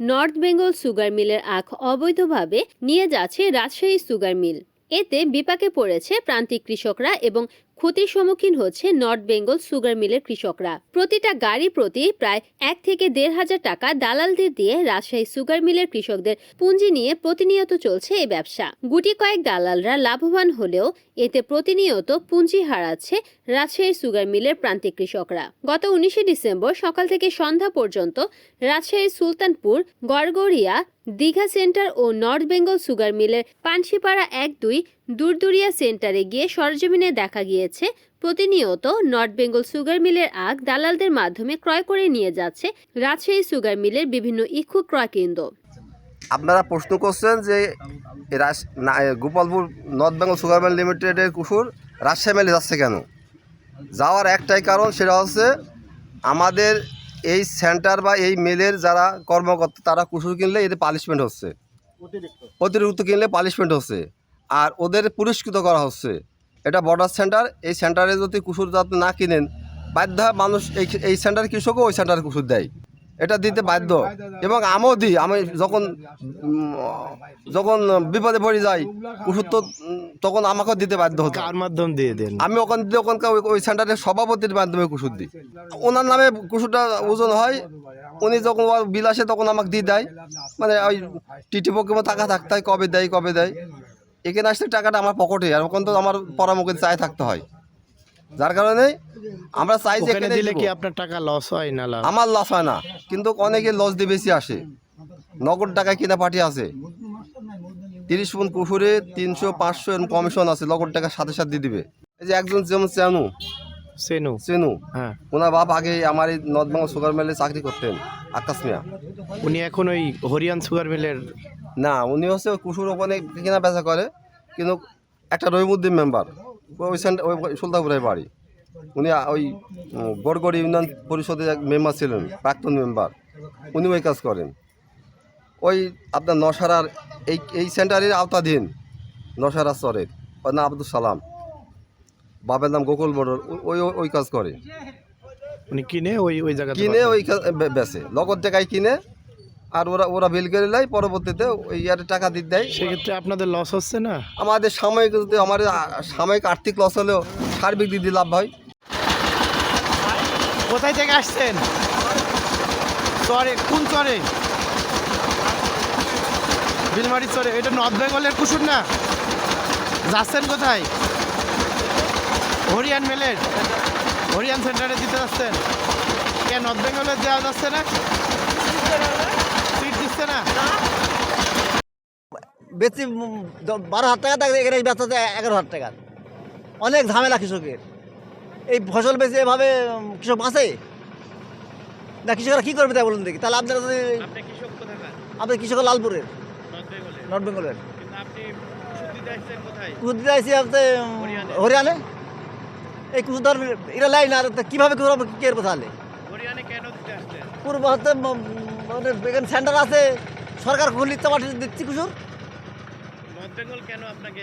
North Bengal sugar মিলের আখ অবৈধভাবে নিয়ে যাচ্ছে রাজশাহী সুগার মিল। এতে বিপাকে পড়েছে প্রান্তিক কৃষকরা এবং ক্ষতির সম্মুখীন হচ্ছে নর্থ বেঙ্গল সুগার মিলের কৃষকরা। প্রতিটা গাড়ি প্রতি প্রায় এক থেকে দেড় হাজার টাকা দালালদের দিয়ে রাজশাহী সুগার মিলের কৃষকদের পুঁজি নিয়ে প্রতিনিয়ত চলছে এই ব্যবসা। গুটি কয়েক দালালরা লাভবান হলেও এতে প্রতিনিয়ত পুঁজি হারাচ্ছে রাজশাহী সুগার মিলের প্রান্তিক কৃষকরা। গত উনিশে ডিসেম্বর সকাল থেকে সন্ধ্যা পর্যন্ত রাজশাহীর সুলতানপুর, গড়গড়িয়া দীঘা সেন্টার ও নর্থ বেঙ্গল সুগার মিলের পানশিপাড়া এক দুই দূরদুরিয়া সেন্টারে গিয়ে সরজমিনে দেখা গিয়েছে, প্রতিনিয়ত নর্থ বেঙ্গল সুগার মিলের আগ দালালদের মাধ্যমে ক্রয় করে নিয়ে যাচ্ছে রাজশাহী সুগার মিলের বিভিন্ন ইক্ষু ক্রয় কেন্দ্র। আপনারা প্রশ্ন করছেন যে Gopalpur north Bengal sugar mill লিমিটেডের কুসুর রাজশাহী মেলে যাচ্ছে কেন? যাওয়ার একটাই কারণ সেটা হচ্ছে আমাদের এই সেন্টার বা এই মেলের যারা কর্মকর্তা তারা কুসুর কিনলে এদের পালিশমেন্ট হচ্ছে। অতিরিক্ত। কিনলে পালিশমেন্ট হচ্ছে। আর ওদের পুরস্কৃত করা হচ্ছে। এটা বর্ডার সেন্টার এই সেন্টারে যদি কুসুর যাতে না কিনেন বাধ্য মানুষ এই এই সেন্টার কৃষকও ওই সেন্টারে কুসুর দেয়। এটা দিতে বাধ্য। এবং আমিও দিই। আমি যখন যখন বিপদে পড়ে যাই ওষুধ তো তখন আমাকেও দিতে বাধ্য হতো কার মাধ্যম দিয়ে দেন? আমি ওখান দিয়ে ওখানকার ওই- ওই সেন্টারের সভাপতির মাধ্যমে কুসুর দিই। ওনার নামে কুসুরটা ওজন হয়। উনি যখন ওর বিল আসে তখন আমাকে দিয়ে দেয়। মানে ওই টিটি পক্ষে টাকা থাকতে হয় কবে দেয় কবে দেয়। এখানে আসলে টাকাটা আমার পকেটে। আর ওখান তো আমার পরামুখে চাই থাকতে হয়। যার কারণে আমরা চাই যে এখানে দিলে কি আপনার টাকা লস হয় না লাভ? আমার লস হয় না কিন্তু অনেকে লস দিয়ে বেশি আসে। নগদ টাকায় কিনা পাঠিয়ে আছে। তিরিশ মন পুকুরে তিনশো পাঁচশো এরকম কমিশন আছে নগদ টাকা সাথে সাথে দিয়ে দিবে। এই যে একজন যেমন চেনু সেনু চেনু হ্যাঁ। ওনার বাপ আগে আমার এই নর্থ বেঙ্গল সুগার মিলে চাকরি করতেন আকাশ মিয়া। উনি এখন ওই হরিয়ান সুগার মিলের না উনি হচ্ছে কুসুর ওখানে কেনা বেচা করে কিন্তু একটা রহিমুদ্দিন মেম্বার ওই সেন্টার ওই সুলতাপুরের বাড়ি। উনি ওই গড়গড় ইউনিয়ন পরিষদের এক মেম্বার ছিলেন প্রাক্তন মেম্বার। উনি ওই কাজ করেন। ওই আপনার নসারার এই এই সেন্টারের আওতাধীন নসারা চরের ওর নাম আব্দুল সালাম। বাবার নাম গোকুল বড়র ওই ওই- কাজ করে। উনি কিনে ওই ওই জায়গা কিনে ওই কা- বে- বেচে। নগদ টাকায় কিনে আর ওরা ওরা বিল করে নেয় পরবর্তীতে ওই ইয়ারে টাকা দিতে দেয়। সেক্ষেত্রে আপনাদের লস হচ্ছে না? আমাদের সাময়িক যদি আমাদের সাময়িক আর্থিক লস হলেও সার্বিক দিদি লাভ হয়। কোথায় থেকে আসছেন? চরে কোন চরে? বিলমারি চরে এটা নর্থ বেঙ্গলের কুসুর না? যাচ্ছেন কোথায়? হরিয়ান মেলের হরিয়ান সেন্টারে দিতে যাচ্ছেন। কে নর্থ বেঙ্গলে দেওয়া যাচ্ছে না? সিট না। বেশি বারো হাজার টাকা থাকে এখানে বেচতে এগারো হাজার টাকা। অনেক ঝামেলা কৃষকের। এই ফসল বেচে এভাবে কৃষক বাঁচে? না কৃষকরা কী করবে তাই বলুন দেখি। তাহলে আপনারা যদি আপনি কৃষক লালপুরের। নর্থ বেঙ্গলের। বেঙ্গলের। কিন্তু আপনি হরিয়ানে। এই কুকুর এরা লাইন আর কীভাবে করব কী করব তাহলে? পূর্ব মানে এখানে সেন্টার আছে। সরকার খুলি ইচ্ছা পাঠিয়ে দিচ্ছি কুসুর। কেন আপনাকে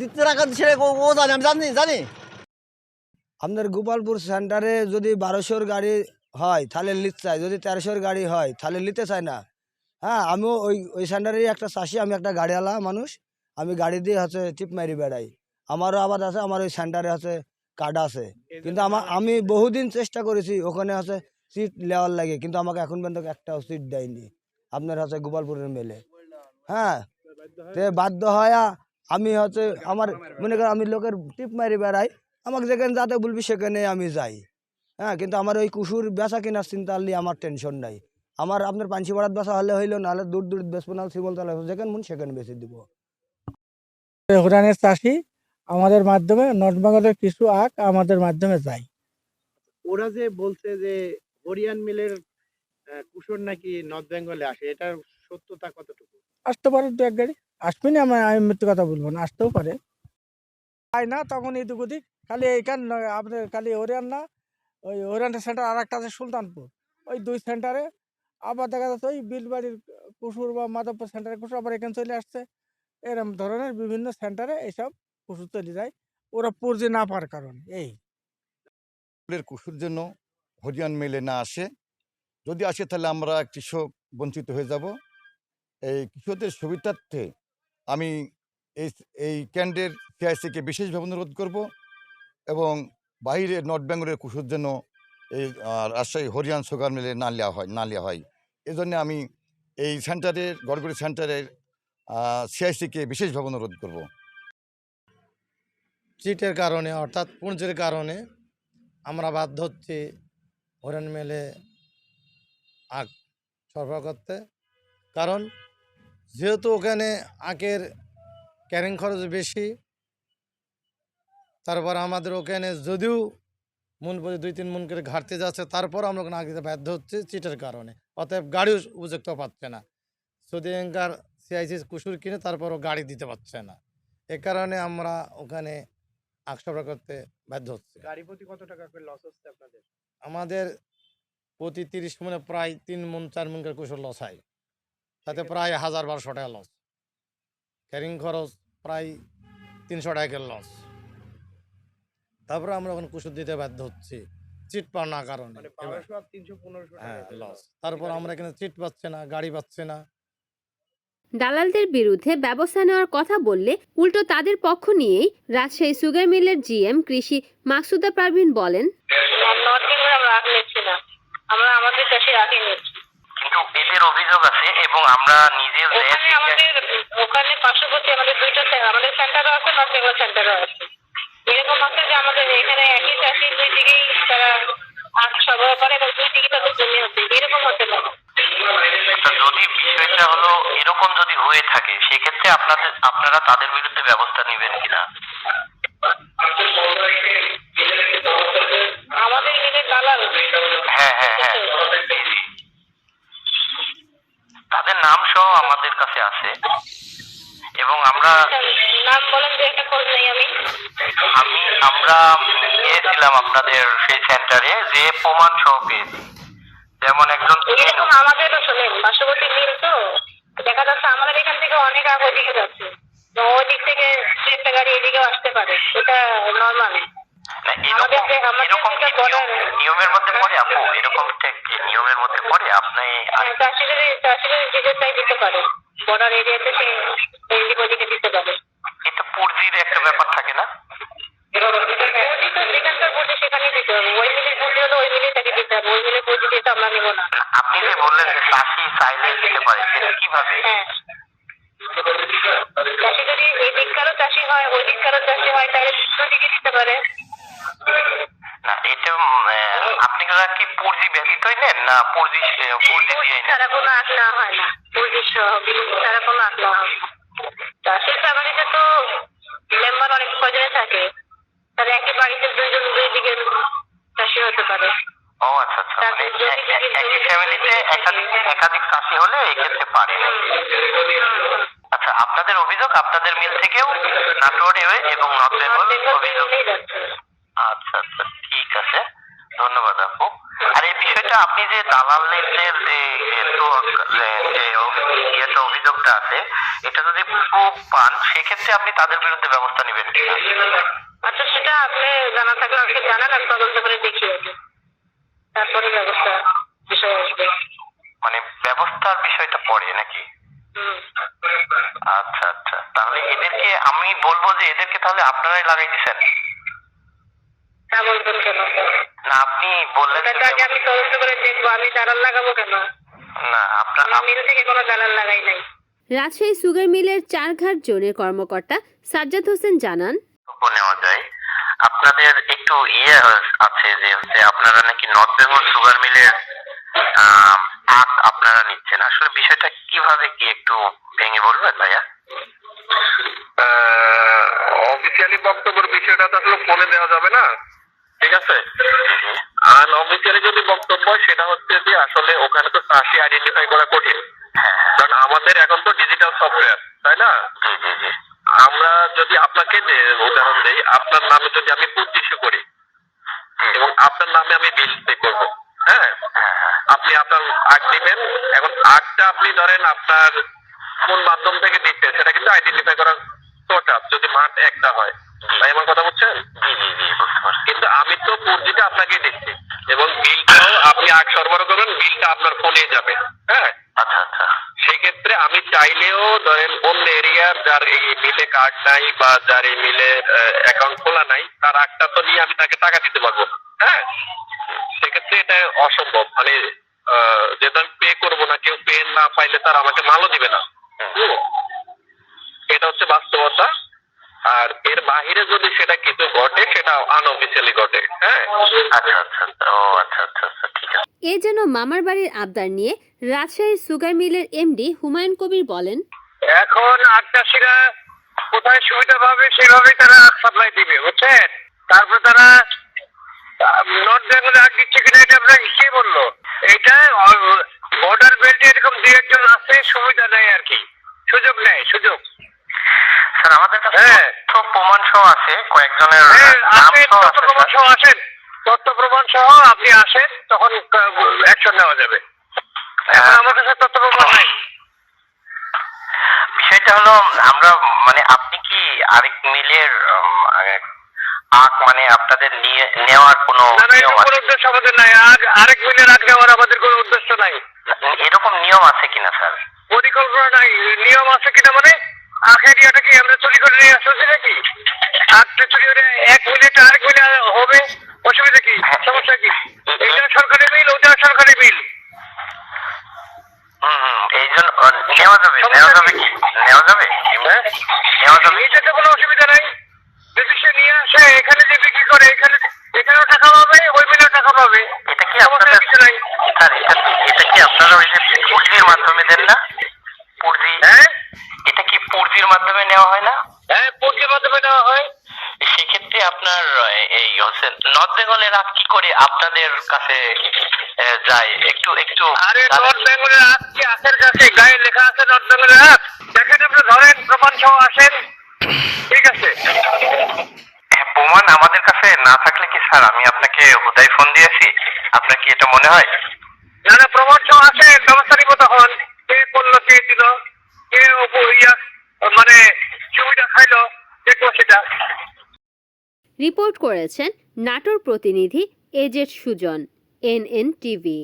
দিচ্ছে না? সেটা ও জানে আমি জানি জানি। আপনার গোপালপুর সেন্টারে যদি বারোশোর গাড়ি হয় তাহলে নিতে চাই। যদি তেরোশোর গাড়ি হয় তাহলে নিতে চায় না। হ্যাঁ আমিও ওই ওই সেন্টারেই একটা চাষি আমি একটা গাড়িওয়ালা মানুষ। আমি গাড়ি দিয়ে হচ্ছে টিপ মারি বেড়াই। আমারও আবাদ আছে আমার ওই সেন্টারে হচ্ছে কার্ড আছে। কিন্তু আমার আমি বহুদিন চেষ্টা করেছি ওখানে হচ্ছে সিট নেওয়ার লাগে কিন্তু আমাকে এখন পর্যন্ত একটাও সিট দেয়নি। আপনার হচ্ছে গোপালপুরের মেলে। হ্যাঁ? তে বাধ্য হয় আমি হচ্ছে আমার মনে করেন আমি লোকের টিপ মারি বেড়াই আমাকে যেখানে যাতে বলবি সেখানে আমি যাই। হ্যাঁ? কিন্তু আমার ওই কুসুর বেচা কেনার চিন্তা নিয়ে আমার টেনশন নাই। আমার আপনার পাঞ্চি পাড়ার বেচা হলে হইল নাহলে দূর দূর বেচবো না শিবল তাহলে যেখানে মন সেখানে বেশি দিব। হুরানের চাষি আমাদের মাধ্যমে নর্থ বেঙ্গলের কিছু আখ আমাদের মাধ্যমে যায়। ওরা যে বলছে যে হরিয়ান মিলের কুসুর নাকি নর্থ বেঙ্গলে আসে? এটার সত্যতা কতটুকু? আসতে পারে দু এক গাড়ি। আসবে না আমি আমি মৃত্যু কথা বলব না আসতেও পারে। তাই না তখন এদিক ওদিক। খালি এইখান আপনার খালি হরিয়ান না ওই হরিয়ান সেন্টার আর একটা আছে সুলতানপুর। ওই দুই সেন্টারে। আবার দেখা যাচ্ছে ওই বিলবাড়ির কুসুর বা মাধবপুর সেন্টারে কুসুর আবার এখানে চলে আসছে। এরকম ধরনের বিভিন্ন সেন্টারে এইসব কুসুর চলে যায়। ওরা পুরজি না পাওয়ার কারণ এই। ফুলের কুসুর জন্য হরিয়ান মেলে না আসে। যদি আসে তাহলে আমরা কৃষক বঞ্চিত হয়ে যাব। এই কৃষকদের সুবিধার্থে আমি এই এই ক্যান্ডের সিআইসিকে বিশেষভাবে অনুরোধ করব এবং বাইরে নর্থ বেঙ্গলের কুসুর জন্য এই রাজশাহী হরিয়ান সুগার মিলে না নেওয়া হয়, না নেওয়া হয়। এই জন্য আমি এই সেন্টারের গড়গড়ি সেন্টারের সিআইসিকে বিশেষভাবে অনুরোধ করব। চিটের কারণে অর্থাৎ পুঁজির কারণে আমরা বাধ্য হচ্ছি হরেন মেলে আখ সরবরাহ করতে। কারণ যেহেতু ওখানে আখের ক্যারিং খরচ বেশি, তারপর আমাদের ওখানে যদিও মন প্রতি দুই তিন মন করে ঘাটতে যাচ্ছে, তারপর আমরা ওখানে আখ দিতে বাধ্য হচ্ছি চিটের কারণে। অতএব গাড়িও উপযুক্ত পাচ্ছে না। যদি এঙ্কার সিআইসি কুসুর কিনে, তারপরও গাড়ি দিতে পারছে না। এ কারণে আমরা ওখানে আখ সরবরাহ করতে বাধ্য হচ্ছে। গাড়ি প্রতি কত টাকা করে লস হচ্ছে আপনাদের? আমাদের প্রতি তিরিশ মনে প্রায় তিন মন চার মন করে কুসুর লস হয়। তাতে প্রায় হাজার বারোশো টাকা লস। ক্যারিং খরচ প্রায় তিনশো টাকার লস। তারপরে আমরা ওখানে কুসুর দিতে বাধ্য হচ্ছি চিট পাওয়ার না কারণে। মানে হ্যাঁ লস। তারপর আমরা এখানে চিট পাচ্ছে না গাড়ি পাচ্ছে না। দালালদের বিরুদ্ধে ব্যবস্থা নেওয়ার কথা বললে উল্টো তাদের পক্ষ নিয়েই রাজশাহী সুগার মিলের জিএম কৃষি মাকসুদা পারভিন বলেন নর্থ না আমরা আমাদের আখই নিচ্ছি। কিন্তু এদের অভিযোগ আছে এবং আমরা নিজে ওখানে আমাদের ওখানে পার্শ্ববর্তী আমাদের দুইটা আমাদের সেন্টারও আছে নর্থ বেঙ্গল সেন্টারও আছে। এরকম আছে যে আমাদের এখানে একই চাষি দুই দিকেই তারা আখ সরবরাহ করে এবং দুই দিকে তাদের জমি হচ্ছে এরকম হতে পারে। যদি বিষয়টা হলো এরকম যদি হয়ে থাকে সেক্ষেত্রে আপনাদের আপনারা তাদের বিরুদ্ধে ব্যবস্থা নেবেন কিনা? আমাদের দালাল হ্যাঁ হ্যাঁ হ্যাঁ। তাদের নাম সহ আমাদের কাছে আছে। এবং আমরা নাম বলেন যে একটা খোঁজ নেই আমি। আমি আমরা গিয়েছিলাম আপনাদের সেই সেন্টারে যে প্রমাণ সহ পেয়েছি। যেমন একজন এরকম আমাদেরও শোনেন পার্শ্ববর্তী মিল তো। দেখা যাচ্ছে আমাদের এখান থেকে অনেক আগ ওইদিকে যাচ্ছে। তো ওই দিক থেকে একটা গাড়ি এদিকেও আসতে পারে। এটা নর্মাল আমাদের এরকম যে- আমাদের এরকম যেটা কি নিয়মের মধ্যে পড়ে আপু? এরকম কি নিয়মের মধ্যে পড়ে? আপনি হ্যাঁ, দিতে পারে। বর্ডার এরিয়াতে পারে। এটা পুঁজির একটা ব্যাপার থাকে না? আপনি যে বললেন যে চাষি চাইলে দিতে পারে সেটা কীভাবে? হ্যাঁ। চাষি যদি এই দিককারও চাষি হয় ওই দিককারও চাষি হয় তাহলে দুদিকে দিতে পারে। না এটা আপনারা কি পুঁজি ব্যতীতই নেন? না পুঁজি পুঁজি দিয়ে ছাড়া কোনো আখ নেওয়া হয় না। পুঁজি সহ ছাড়া কোনো আখ নেওয়া হয় চাষের ফ্যামিলিতে তো মেম্বার অনেক কজনে থাকে। তাহলে একই বাড়িতে দুইজন দুই দিকে চাষি হতে পারে। ও আচ্ছা আচ্ছা মানে একই ফ্যামিলিতে একাধিক। একাধিক চাষি হলে এক্ষেত্রে পারে। আচ্ছা আপনাদের অভিযোগ আপনাদের মিল থেকেও নাটোয়ারে হয়ে এবং নর্থ বেঙ্গল অভিযোগ আচ্ছা আচ্ছা ঠিক আছে। ধন্যবাদ আপু। আর এই বিষয়টা আপনি যে দালালদের যে যে অভিযোগটা আছে এটা যদি প্রুফ পান সেক্ষেত্রে আপনি তাদের বিরুদ্ধে ব্যবস্থা নেবেন আচ্ছা সেটা আপনি জানা থাকলে আমাকে জানান আমি তদন্ত করে দেখি তারপরে ব্যবস্থা বিষয় আসবে। মানে ব্যবস্থার বিষয়টা পড়ে নাকি? আচ্ছা আচ্ছা। তাহলে এদেরকে আমি বলব যে এদেরকে তাহলে আপনারাই লাগাই দিচ্ছেন তা বলবেন কেন? না আপনি বললেন তো আগে আমি তদন্ত করে দেখব আমি দালাল লাগাবো কেন? না আপনার আমি মিল থেকে কোনো দালাল লাগাই নাই। রাজশাহী সুগার মিলের চারঘাট জোনের কর্মকর্তা সাজ্জাদ হোসেন জানান নেওয়া যায় আপনাদের একটু ইয়ে আছে যে হচ্ছে আপনারা নাকি নর্থ বেঙ্গল সুগার মিলের আখ আপনারা নিচ্ছেন। আসলে বিষয়টা কীভাবে কি একটু ভেঙে বলবেন ভাইয়া? অফিসিয়ালি বক্তব্যের বিষয়টা তো আসলে ফোনে দেওয়া যাবে না। ঠিক আছে? আর অফিসিয়ালি যদি বক্তব্য সেটা হচ্ছে যে আসলে ওখানে তো চাষি আইডেন্টিফাই করা কঠিন। কারণ আমাদের এখন তো ডিজিটাল সফটওয়্যার তাই না? আমরা যদি আপনাকে উদাহরণ দেই আপনার নামে যদি আমি পঁচিশশো করি এবং আপনার নামে আমি বিল পে করব হ্যাঁ? হ্যাঁ হ্যাঁ। আপনি আপনার আগ দিবেন এখন আগটা আপনি ধরেন আপনার কোন মাধ্যম থেকে দিচ্ছেন সেটা কিন্তু আইডেন্টিফাই করা সোটা যদি মাঠ একটা হয়। আমার কথা বুঝছেন? জি জি জি বুঝতে পারছি। কিন্তু আমি তো পুঁজিটা আপনাকে দিচ্ছি এবং বিলটাও আপনি আগ সরবরাহ করবেন বিলটা আপনার ফোনে যাবে হ্যাঁ? আচ্ছা আচ্ছা। সেক্ষেত্রে আমি চাইলেও ধরেন অন্য এরিয়ার যার এই মিলে কার্ড নাই বা যার এই মিলে অ্যাকাউন্ট খোলা নাই তার আটটা তো নিয়ে আমি তাকে টাকা দিতে পারব হ্যাঁ? সেক্ষেত্রে এটা অসম্ভব মানে যেহেতু আমি পে করব না কেউ পে না পাইলে তার আমাকে মালও দিবে না। এটা হচ্ছে বাস্তবতা। আর এর বাহিরে যদি সেটা কিছু ঘটে সেটা আনঅফিসিয়ালি ঘটে। হ্যাঁ? আচ্ছা আচ্ছা আচ্ছা। ও আচ্ছা আচ্ছা আচ্ছা ঠিক আছে। এ যেন মামার বাড়ির আবদার নিয়ে রাজশাহীর সুগার মিলের এমডি হুমায়ুন কবির বলেন এখন চাষিরা কোথায় সুবিধা পাবে সেভাবেই তারা সাপ্লাই দিবে বুঝছেন? তারপর তারা নর্থ বেঙ্গলে আখ দিচ্ছে কিনা এটা আপনাকে কে বলল? এটা বর্ডার বেল্টে এরকম দুই একজন আছে সুবিধা নেয় আর কি। সুযোগ নেয় সুযোগ। স্যার আমাদের কাছে হ্যাঁ। তথ্য প্রমাণ সহ আছে কয়েকজনের হ্যাঁ নাম আসেন সহ তথ্য আছে প্রমাণ স্যার। সহ আসেন তথ্য প্রমাণ সহ আপনি আসেন তখন অ্যাকশন নেওয়া যাবে। এখন আমার কাছে তথ্য প্রমাণ নাই। বিষয়টা হলো আমরা মানে আপনি কি আরেক মিলের উম, আহ, আখ মানে আপনাদের নিয়ে নেওয়ার কোনো না না নিয়ম এরকম কোনো আছে? উদ্দেশ্য আমাদের নাই। আগ আরেক মিলের আগ নেওয়ার আমাদের কোনো উদ্দেশ্য নাই। এরকম নিয়ম আছে কিনা স্যার? পরিকল্পনা নাই। নিয়ম আছে কিনা মানে? আখের ইয়াটা কি আমরা চুরি করে নিয়ে আসতেছি নাকি? আখটা চুরি করে এক মিনিট আরেক মিনিট হবে। অসুবিধা কি? সমস্যা কি? এটা সরকারি বিল ওটা সরকারি বিল হুম হুম এই জন্য আহ, নেওয়া যাবে সমস্যা নেওয়া যাবে কি? কি নেওয়া যাবে হ্যাঁ নেওয়া যাবে এটাতে কোনো অসুবিধা নাই যদি সে নিয়ে আসে এখানে যে বিক্রি করে এখানে এখানেও টাকা পাবে ওই মিলেও টাকা পাবে এটা কি সমস্যা আপনাদের কিছু নাই স্যার এটা এটা কি আপনারা ওই যে পুর্জির মাধ্যমে দেন না পুর্জি হ্যাঁ এটা কি পুর্জির মাধ্যমে নেওয়া হয় না হ্যাঁ পূর্তির মাধ্যমে নেওয়া হয় সেক্ষেত্রে আপনার আহ, নর্থ বেঙ্গলের কি করে আপনাদের কাছে যায়? একটু একটু আরে নর্থ বেঙ্গলের কি কাছে? গায়ে লেখা আছে নর্থ বেঙ্গলের দেখেন আপনি ধরেন প্রমাণ সহ আসেন। ঠিক আছে? হ্যাঁ, প্রমাণ আমাদের কাছে না থাকলে কি স্যার? আমি আপনাকে হুদাই ফোন দিয়েছি। আপনার কি এটা মনে হয়? না না প্রমাণ সহ আসেন। ব্যবস্থা নিব তখন। কে করল কে দিল? কে ইয়া মানে সুবিধা খাইলো? দেখব সেটা। রিপোর্ট করেছেন নাটোর প্রতিনিধি এজেট সুজন এনএন টিভি